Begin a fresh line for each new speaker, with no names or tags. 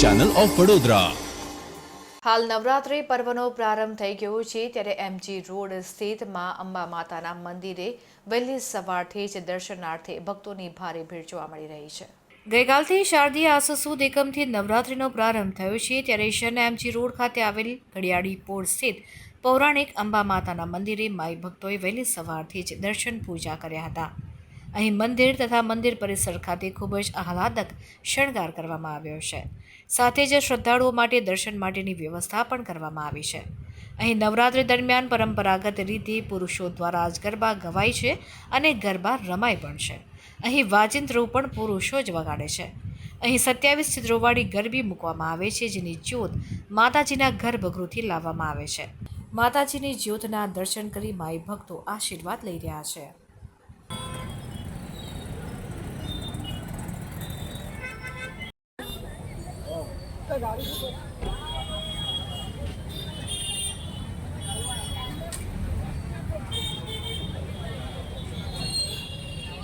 Channel of Vadodara
હાલ નવરાત્રિ પર્વનો પ્રારંભ થઈ ગયો છે, ત્યારે એમજી રોડ સ્થિતમાં અંબા માતાના મંદિરે વહેલી સવારથી જ દર્શનાર્થે ભક્તોની ભારે ભીડ જોવા મળી રહી છે. ગઈકાલથી શારદીય આસો સુદ એકમથી નવરાત્રિનો પ્રારંભ થયો છે, ત્યારે શન એમજી રોડ ખાતે આવેલ ઘડિયાળી પોળ સ્થિત પૌરાણિક અંબા માતાના મંદિરે માઈ ભક્તોએ વહેલી સવારથી જ દર્શન પૂજા કર્યા હતા. અહીં મંદિર તથા મંદિર પરિસર ખાતે ખૂબ જ આહલાદક શણગાર કરવામાં આવ્યો છે. સાથે જ શ્રદ્ધાળુઓ માટે દર્શન માટેની વ્યવસ્થા પણ કરવામાં આવી છે. અહીં નવરાત્રિ દરમિયાન પરંપરાગત રીતે પુરુષો દ્વારા જ ગરબા ગવાય છે અને ગરબા રમાય પણ છે. અહીં વાજિંત્રો પણ પુરુષો જ વગાડે છે. અહીં સત્યાવીસ ચિત્રોવાળી ગરબી મૂકવામાં આવે છે જેની જ્યોત માતાજીના ગર્ભગૃહથી લાવવામાં આવે છે. માતાજીની જ્યોતના દર્શન કરી માઈ ભક્તો આશીર્વાદ લઈ રહ્યા છે.
pegar.